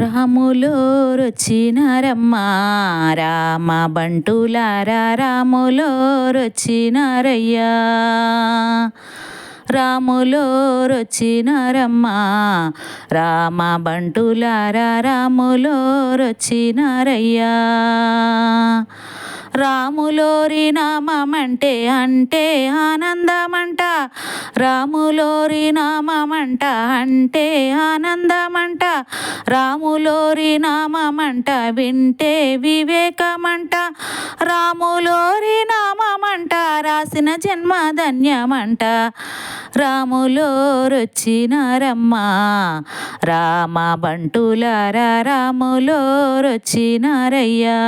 రాములోరొచ్చినారమ్మ రామ బంటులారా రాములో రొచ్చినారమ్మ రామ బంటులారా రాములోరొచ్చినారయ్యా. రాములోరి నామమంటే అంటే ఆనందమంట. రాములోరి నామమంట అంటే ఆనందమంట. రాములోరి నామమంట వింటే వివేకమంట. రాములోరి నామమంట రాసిన జన్మ ధన్యమంట రాములోరొచ్చినారమ్మ రామ బంటులారా రాములోరొచ్చినారయ్యా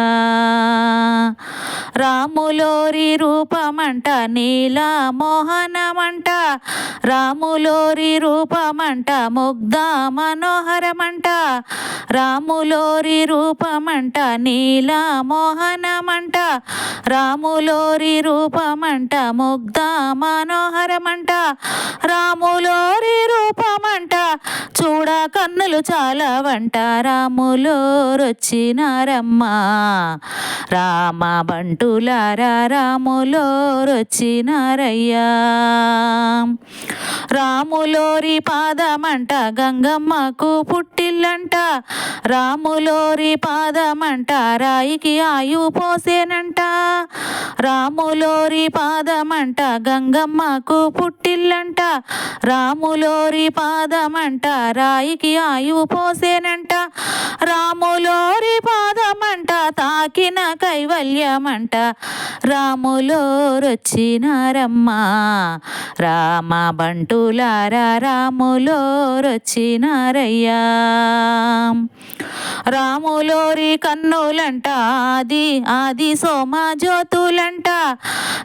రాములోరి రూపమంట నీలా మోహనమంట. రాములోరి రూపమంట ముగ్ధ మనోహరమంట. రాములోరి రూపమంట నీలా మోహనమంట. రాములోరి రూపమంట ముగ్ధ మనోహరమంట. రాములోరి రూపమంట చూడ కన్నులు చాలా వంట రాములోరొచ్చినారమ్మ. రామ బంటులారా రాములోరొచ్చినారయ్యా. రాములోరి పాదమంట గంగమ్మకు పుట్టిల్లంట. రాములోరి పాదమంట రాయికి ఆయు పోసేనంట. రాములోరి పాదమంట గంగమ్మకు పుట్టిల్లంట. రాములోరి పాదమంట రాయికి ఆయు పోసేనంట. రాములోరి పాదమంట తాకిన బాల్యమంట రాములోరొచ్చినారమ్మ రామ బంటులారా రాములోరొచ్చినారయ్యా రాములోరి కన్నులంట. ఆది ఆది సోమ జ్యోతులంట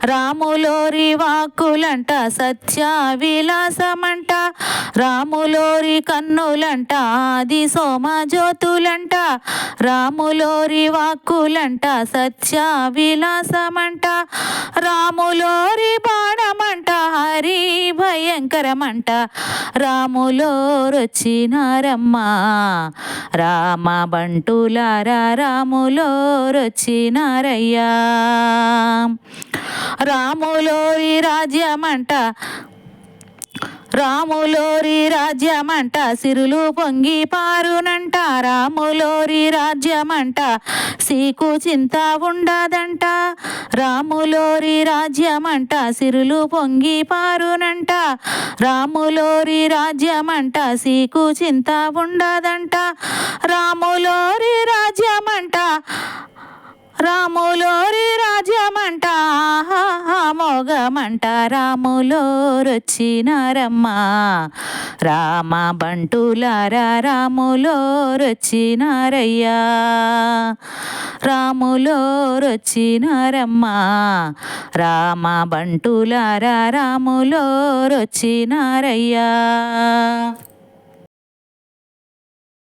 రాములోరి వాక్కులంట సత్య విలాసమంట రాములోరి కన్నులంట ఆది సోమ జ్యోతులంట రాములోరి వాక్కులంట సత్య విలాసమంట రాములోరి బాణమంట హరి భయంకరమంట రాములోరొచ్చినారమ్మ రామ బంటులారా రాములోరొచ్చినారయ్యా రాములోరి రాజ్యమంట. రాములోరి రాజ్యమంట సిరులు పొంగి పారునంట. రాములోరి రాజ్యమంట సీకు చింత ఉండదంట. రాములోరి రాజ్యమంట సిరులు పొంగి పారునంట. రాములోరి రాజ్యమంట సీకు చింత ఉండదంట. రాములోరి రాజ్యమంట రాములోరి రాజ్యమంట ఆహా. మోగమంట రాములోరొచ్చినారమ్మ రామ బంటులారా రాములోరొచ్చినారయ్యా. రాములోరొచ్చినారమ్మ. రామ బంటులారా రాములోరొచ్చినారయ్యా.